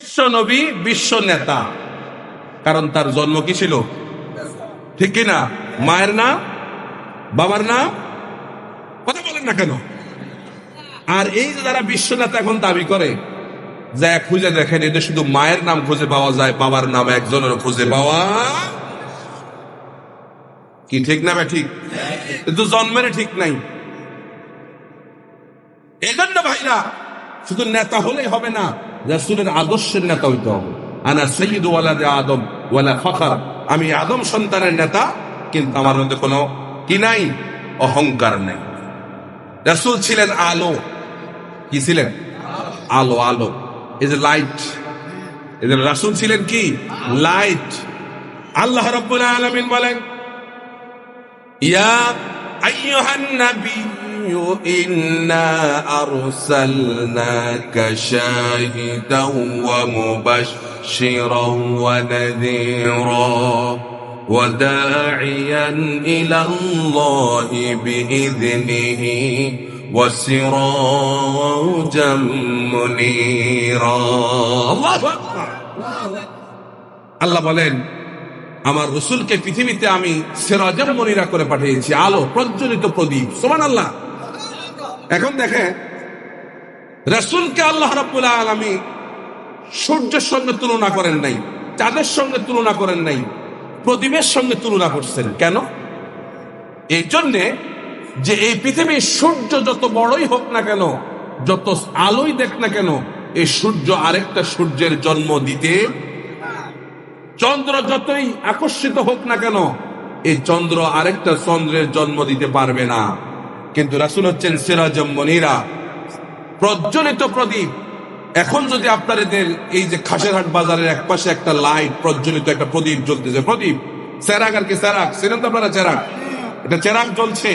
বিশ্ব নবী বিশ্ব নেতা কারণ তার জন্ম কি ছিল? ঠিক কি না? মায়ের নাম বাবার নাম কথা বলেন না কেন? আর এই যে যারা বিশ্ব নেতা এখন দাবি করে, যা খুঁজে দেখেন এটা শুধু মায়ের নাম খুঁজে পাওয়া যায়, বাবার নাম একজনের খুঁজে পাওয়া কি ঠিক না বা ঠিক? কিন্তু জন্মের ঠিক নাই। এজন্য ভাইরা, শুধু নেতা হলেই হবে না। রাসুলের আদর্শের নেতা হইতে হবে। আনা সৈয়দ ওয়ালা আদম ওয়ালা ফখর। আমি আদম সন্তানের নেতা, কিন্তু আমার মধ্যে কোনো কি নাই? অহংকার নাই। রাসুল ছিলেন আলো। কি ছিলেন? আলো আলো। ইজ এ লাইট এই রাসুল ছিলেন কি? লাইট আল্লাহ রব্বুল আলমিন বলেন, ইয়া আইয়ুহান নাবী إنا أرسلناك شاهدا ومبشرا ونذيرا وداعيا إلى الله بإذنه وسراجا منيرا الله أكبر الله বলেন আমার রসুলকে পৃথিবীতে আমি সেরাজাম মনিরা করে পাঠিয়েছি আলো প্রজ্বলিত প্রদীপ সোমান আল্লাহ এখন দেখে রসুলকে আল্লাহ রাব্বুল আলামী সূর্যের সঙ্গে তুলনা করেন নাই, চাঁদের সঙ্গে তুলনা করেন নাই, প্রদীপের সঙ্গে তুলনা করছেন। কেন? এই জন্যে যে এই পৃথিবীর সূর্য যত বড়ই হোক না কেন, যত আলোই দেখ না কেন, এই সূর্য আরেকটা সূর্যের জন্ম দিতে চন্দ্র যতই আকর্ষিত হোক না কেন, এই চন্দ্র আরেকটা চন্দ্রের জন্ম দিতে পারবে না। কিন্তু রাসুল হচ্ছেন সিরাজম মনিরা। প্রজ্বলিত প্রদীপ। এখন যদি আপনাদের এই যে খাসেরহাট বাজারের এক পাশে একটা লাইট, প্রজ্বলিত একটা প্রদীপ জ্বলতেছে, প্রদীপ। চেরাক আর কি চেরাক চেনেন তো আপনারা চেরাক এটা চেরাক জ্বলছে।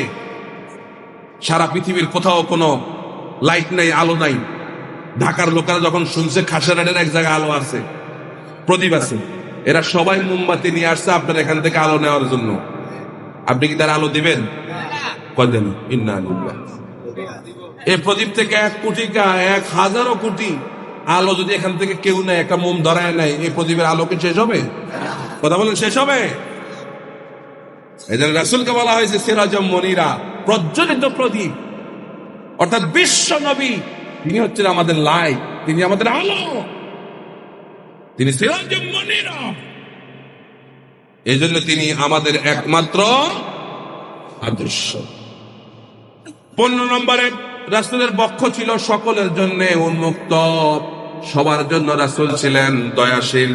সারা পৃথিবীর কোথাও কোনো লাইট নাই, আলো নাই। ঢাকার লোকেরা যখন শুনছে, খাসেরহাটের এক জায়গায় আলো আছে, প্রদীপ আছে। এরা সবাই মোমবাতি নিয়ে আসছে আপনার এখান থেকে আলো নেওয়ার জন্য। আপনি কি তার আলো দিবেন? কদেন ইন্না। এই প্রদীপ থেকে এক কোটি কা, এক হাজারো কোটি আলো যদি এখান থেকে কেউ নেয় একটা মোম ধরায় নেয়, এই প্রদীপের আলো কি শেষ হবে? কথা বলেন, শেষ হবে? জন্য রাসুলকে বলা হয়েছে, সিরাজম মনিরা, প্রজ্বলিত প্রদীপ। অর্থাৎ বিশ্ব নবী, তিনি হচ্ছেন আমাদের লাইট তিনি আমাদের আলো। তিনি সিরাজম মনিরা। এই জন্য তিনি আমাদের একমাত্র আদর্শ। পনেরো নম্বরে রাসুলের বক্ষ ছিল সকলের জন্য উন্মুক্ত। সবার জন্য রাসুল ছিলেন দয়াশীল।